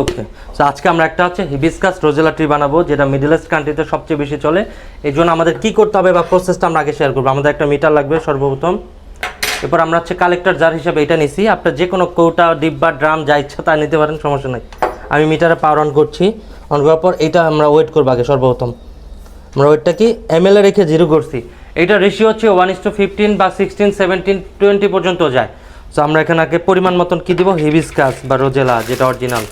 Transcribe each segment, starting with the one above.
ওকে তো আজকে আমরা একটা হচ্ছে হিবিসকাস রোজেলা ট্রি বানাবো, যেটা মিডল ইস্ট কান্ট্রিতে সবচেয়ে বেশি চলে। এই জন্য আমাদের কি করতে হবে বা প্রসেসটা আমরা আগে শেয়ার করব। আমাদের একটা মিটার লাগবে সর্বপ্রথম। এরপর আমরা হচ্ছে কালেক্টর জার হিসাবে এটা নিছি। আপনার যে কোনো কৌটা, ডিব্বা, ড্রাম, যা ইচ্ছা তা নিতে পারেন, সমস্যা নেই। আমি মিটারে পাওয়ার অন করছি। অন করার পর এটা আমরা ওয়েট করব আগে সর্বপ্রথম। আমরা ওয়েটটা কি? এম এল রেখে জিরো করছি। এইটা রেশিও হচ্ছে ওয়ান ইস টু ফিফটিন বা সিক্সটিন সেভেন্টিন টোয়েন্টি পর্যন্ত যায়। তো আমরা এখানে আগে পরিমাণ মতন কি দিব? হিবিসকাস বা রোজেলা যেটা অরিজিনাল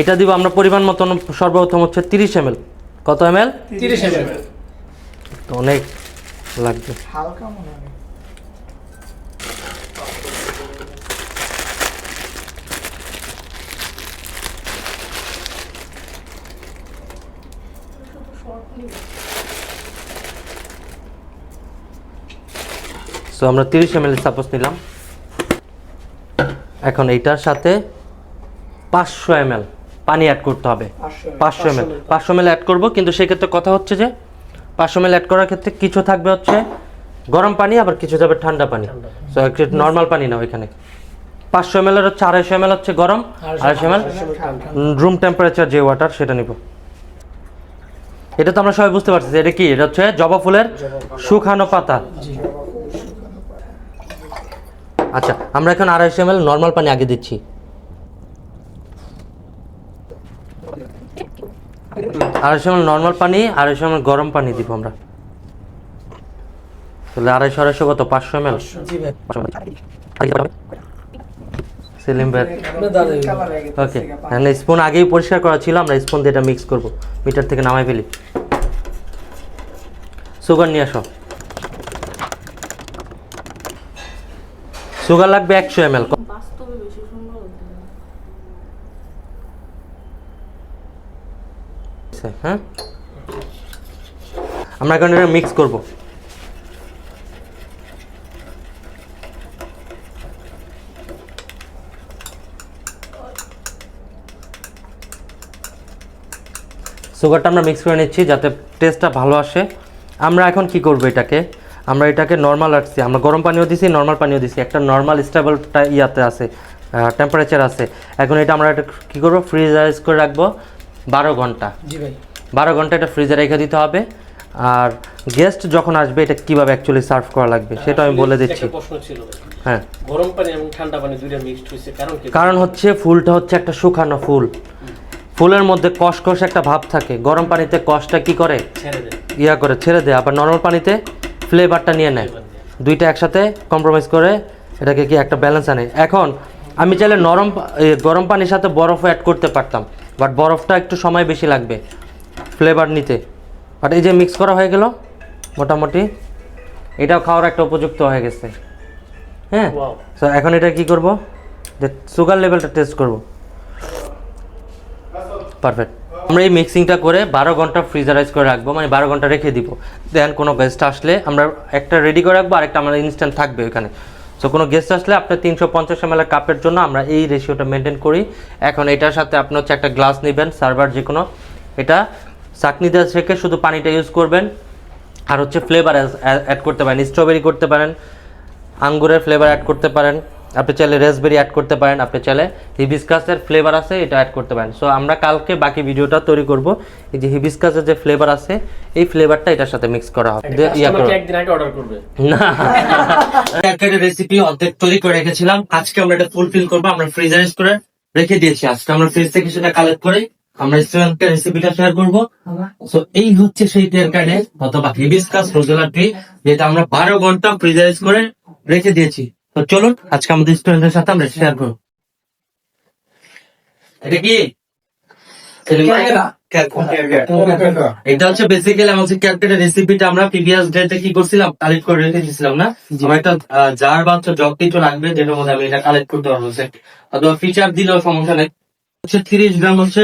এটা দিব আমরা পরিমাণ মতন সর্বপ্রথম হচ্ছে তিরিশ এম কত এম এল তিরিশ তো অনেক লাগবে। হালকা মনে হয়। সো আমরা তিরিশ এম এল সাপোজ নিলাম। এখন এইটার সাথে পাঁচশো এম পানি অ্যাড করতে হবে। পাঁচশো এম এল পাঁচশো এম অ্যাড করব কিন্তু সেক্ষেত্রে কথা হচ্ছে যে পাঁচশো এম অ্যাড করার ক্ষেত্রে কিছু থাকবে হচ্ছে গরম পানি আবার কিছু যাবে ঠান্ডা পানি। সো একটু নর্মাল পানি না ওইখানে পাঁচশো এম এর হচ্ছে আড়াইশো এম হচ্ছে গরম আড়াইশো এম রুম টেম্পারেচার যে ওয়াটার সেটা নিব। এটা তো আমরা সবাই বুঝতে পারছি যে এটা কি? এটা হচ্ছে জবা ফুলের শুকানো পাতা। আচ্ছা আমরা এখন আড়াইশো এম নর্মাল পানি আগে দিচ্ছি। আড়াইশো এম নর্মাল পানি আড়াইশো এম গরম পানি দিব আমরা। তাহলে আড়াইশো আড়াইশো কত? পাঁচশো এম এল কালার ওকে হ্যাঁ স্পুন আগেই পরিষ্কার করা ছিল আমরা স্পুন দিয়ে এটা মিক্স করব। মিটার থেকে নামাই ফেলি। সুগার নিয়ে আসো। সুগার লাগবে একশো এম এল হতো হ্যাঁ? আমরা এখন এটা মিক্স করব। সুগারটা আমরা মিক্স করে নিচ্ছি যাতে টেস্টটা ভালো আসে। আমরা এখন কি করব এটাকে? আমরা এটাকে নর্মাল রাখছি। আমরা গরম পানিও দিছি নর্মাল পানিও দিছি। একটা নর্মাল স্টেবলটা ইয়াতে আছে টেম্পারেচার আছে। এখন এটা আমরা এটা কী করব? ফ্রিজারাইজ করে রাখব। বারো ঘণ্টা। জি ভাই। বারো ঘণ্টা এটা ফ্রিজে রেখে দিতে হবে। আর গেস্ট যখন আসবে এটা কীভাবে অ্যাকচুয়ালি সার্ভ করা লাগবে সেটা আমি বলে দিচ্ছি। হ্যাঁ। গরম পানি এবং ঠান্ডা পানি দুইটা মিক্সড হয়েছে কারণ কি? কারণ হচ্ছে ফুলটা হচ্ছে একটা শুকানো ফুল। ফুলের মধ্যে কষকষ একটা ভাব থাকে। গরম পানিতে কষটা কি করে? ছেড়ে দেয়। ইয়া করে ছেড়ে দেয়। আবার নর্মাল পানিতে ফ্লেভারটা নিয়ে নেয়। দুইটা একসাথে কম্প্রোমাইজ করে এটাকে কি একটা ব্যালেন্স আনে। এখন আমি চাইলে নরম গরম পানির সাথে বরফও অ্যাড করতে পারতাম বাট বরফটা একটু সময় বেশি লাগবে ফ্লেভার নিতে। বাট এই যে মিক্স করা হয়ে গেল মোটামুটি এটাও খাওয়ার একটা উপযুক্ত হয়ে গেছে। হ্যাঁ. তো এখন এটা কি করব? যে সুগার লেভেলটা টেস্ট করব। পারফেক্ট আমরা এই মিক্সিংটা করে বারো ঘণ্টা ফ্রিজারাইজ করে রাখব মানে বারো ঘণ্টা রেখে দিব। দেন কোনো গেস্ট আসলে আমরা একটা রেডি করে রাখব, আরেকটা আমাদের ইনস্ট্যান্ট থাকবে ওখানে সো কোনো গেস্ট আসলে আপনার তিনশো পঞ্চাশ এম কাপের জন্য আমরা এই রেশিওটা মেনটেন করি। এখন এটার সাথে আপনি হচ্ছে একটা গ্লাস নেবেন সার্ভার যে কোনো এটা চাকনি দেওয়া থেকে শুধু পানিটা ইউজ করবেন, আর হচ্ছে ফ্লেভার অ্যাড করতে পারেন স্ট্রবেরি করতে পারেন, আঙ্গুরের ফ্লেভার অ্যাড করতে পারেন। আপনি চাইলে রেসবেরি অ্যাড করতে পারেন আপনি চাইলে হিবিসকাসের ফ্লেভার আছে এটা অ্যাড করতে পারেন। সো আমরা কালকে বাকি ভিডিওটা তৈরি করব। এই যে হিবিসকাসের যে ফ্লেভার আছে এই ফ্লেভারটা এটার সাথে মিক্স করা হবে। ইয়া একদিন আগে অর্ডার করবে। না। তরকারির রেসিপি অর্ধেক তৈরি করে রেখেছিলাম। আজকে আমরা এটা ফুলফিল করব। আমরা ফ্রিজারাইজ করে রেখে দিয়েছি। আজকে আমরা ফ্রিজ থেকে সেটা কালেক্ট করে। আমরা স্টুডেন্টকে রেসিপিটা শেয়ার করব। সো এই হচ্ছে সেই তরকারি অথবা হিবিসকাস রোজেলা ট্রি যেটা আমরা বারো ঘণ্টা ফ্রিজারাইজ করে রেখে দিয়েছি। তো চলুন আজকে আমাদের স্টুডেন্টের সাথে আমরা শেয়ার করব। এটা কি? এটা হচ্ছে বেসিক্যালি আমাদের ক্যালকুলেটের রেসিপিটা আমরা প্রিভিয়াস ডেতে কি করছিলাম? কালেক্ট করে রেখে দিয়েছিলাম না? আমার একটা জার বা হচ্ছে জগ কিছু লাগবে যেটার মধ্যে আমি এটা কালেক্ট করতে পারব। অথবা ফিচার দিলেও সমস্যা নেই। হচ্ছে তিরিশ গ্রাম হচ্ছে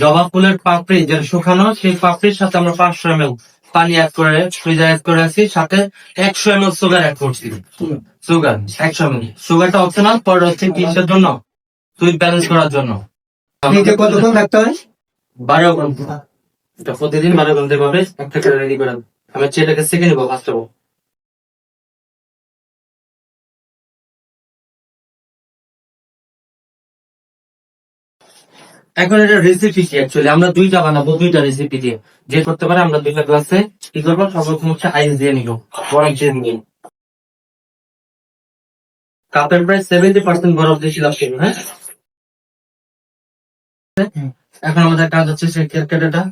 জবা ফুলের পাপড়ি যেটা শুকানো সেই পাপড়ির সাথে আমরা পাঁচশো এম পানি অ্যাড করে ফ্রিজার অ্যাড করে আছি সাথে একশো এম সুগার অ্যাড করছি। সুগার একশো এম সুগারটা অপশনাল পরে হচ্ছে কিসের জন্য সুইট ব্যালেন্স করার জন্য। কতক্ষণ রাখতে হয়? বারো ঘণ্টা এটা প্রতিদিন বারো ঘণ্টা ভাবে একটা করে রেডি করেন আমি ছেলেকে এটাকে শিখে নিবো ফার্স্ট এখন এটা রেসিপি কি অ্যাকচুয়ালি আমরা দুইটা বানাবো দুইটা রেসিপি দিয়ে। যে করতে পারে আমরা দুইটা গ্লাসে কি করব? সর্বপ্রথম হচ্ছে আইস দিয়ে নিব বরফ দিয়ে নিব। কাপের প্রায় সেভেন্টি পার্সেন্ট বরফ দিয়েছিলাম কিন্তু হ্যাঁ? এখন আমাদের কাজ হচ্ছে সেই ক্যালকুলেটারটা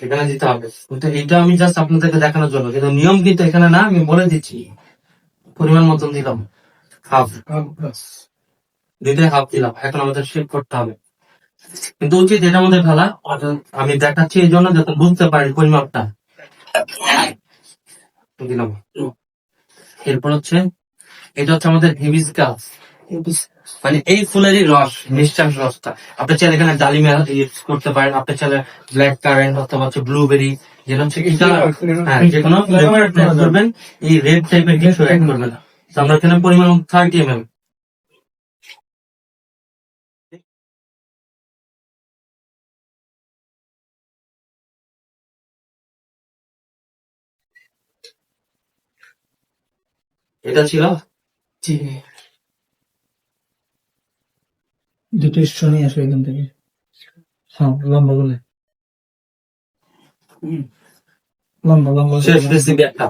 এখানে দিতে হবে। কিন্তু এটা আমি জাস্ট আপনাদেরকে দেখানোর জন্য কিন্তু নিয়ম কিন্তু এখানে না আমি বলে দিচ্ছি। পরিমাণ মতন দিলাম। হাফ। দিতে হাফ দিলাম এখন আমাদের শেপ করতে হবে। কিন্তু উচিত এটা আমাদের খেলা আমি দেখাচ্ছি এই জন্য যাতে বুঝতে পারি পরিমাপটা। দিলাম এরপর হচ্ছে এটা হচ্ছে আমাদের হিবিসকাস মানে এই ফুলেরই রস নিঃশ্বাস রসটা। আপনি চাইলে এখানে ডালিমে ইউজ করতে পারেন আপনি চাইলে ব্ল্যাক কারেন্ট অথবা হচ্ছে ব্লুবেরি যেটা হচ্ছে হ্যাঁ যে কোনো করবেন এই রেড টাইপের কিছু অ্যাড করবেন আমরা এখানে পরিমাণ থার্টি এম এল এটা ছিল? দুটো স্ট্র নিয়ে আসো এখান থেকে। হ্যাঁ লম্বা লম্বা লম্বা শেষ রেসিপি একটা।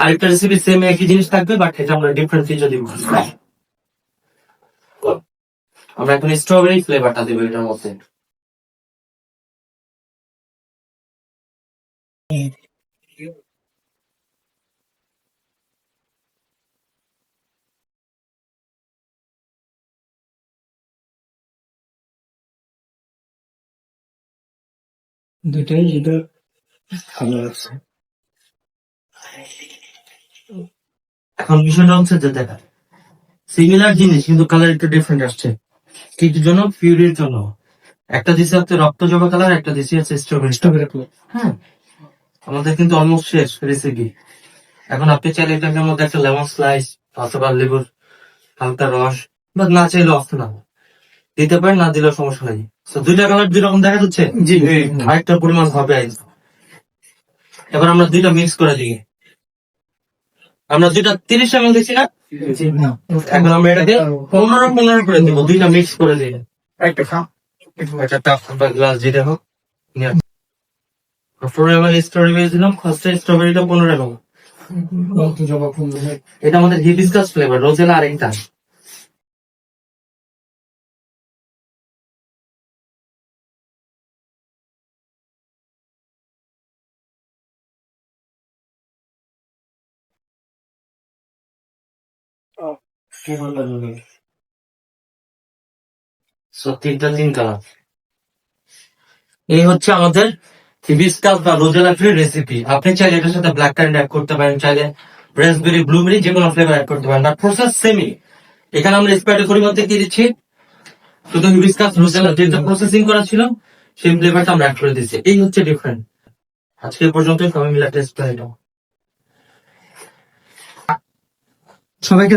আরেকটা রেসিপি সেম একই জিনিস থাকবে বাট এটা আমরা ডিফারেন্ট কিছু দিব। আমরা এখন স্ট্রবেরি ফ্লেভারটা দেবো এটার মধ্যে। দুটাই যেটা ভালো লাগছে এখন বিষয়টা হচ্ছে যে দেখা সিমিলার জিনিস কিন্তু কালার একটু ডিফারেন্ট আসছে। কিছুর জন্য পিউরির জন্য একটা দিছে হচ্ছে রক্ত জবা কালার একটা দিছে হচ্ছে স্ট্রবেরি স্ট্রবেরি হ্যাঁ আমাদের কিন্তু অলমোস্ট শেষ রেসিপি এখন আপনি চাইলে এটার মধ্যে একটা লেমন স্লাইস অথবা লেবুর হালকা রস বা না চাইলে অস্ত না। দিতে পারেন না দিলেও সমস্যা নেই। তো দুইটা কালার দুই রকম দেখা যাচ্ছে? জি আরেকটা পরিমাণ হবে এবার আমরা দুইটা মিক্স করে দিই। আমরা দুইটা তিরিশ এমএল দিচ্ছি না? এখন আমরা এটাকে পনেরো পনেরো করে দিব। দুইটা মিক্স করে দিই। একটা খাও। একটা টাফ বা গ্লাস যেটা হোক এমএল স্ট্রবেরি দিলাম। ফার্স্টে স্ট্রবেরিটা পনেরো ফুল এটা আমাদের হিবিসকাস ফ্লেভার রোজেলা আরেকটা So, তিনটা তিন কালার এই হচ্ছে আমাদের হিবিসকাস বা রোজেলা ফ্রি রেসিপি আপনি চাইলে এটার সাথে ব্ল্যাক কারেন্ট অ্যাড করতে পারেন, চাইলে রেসবেরি ব্লুবেরি যে কোনো ফ্লেভার অ্যাড করতে পারেন। বাট প্রসেস সেমই এখানে আমরা স্প্রাইটের পরিবর্তে কি দিচ্ছি? শুধু হিবিসকাস রোজেলা যেটা প্রসেসিং করা ছিল সেই ফ্লেভারটা আমরা অ্যাড করে দিচ্ছি এই হচ্ছে ডিফারেন্ট আজকে পর্যন্ত সবাই মিলে টেস্ট করে সবাইকে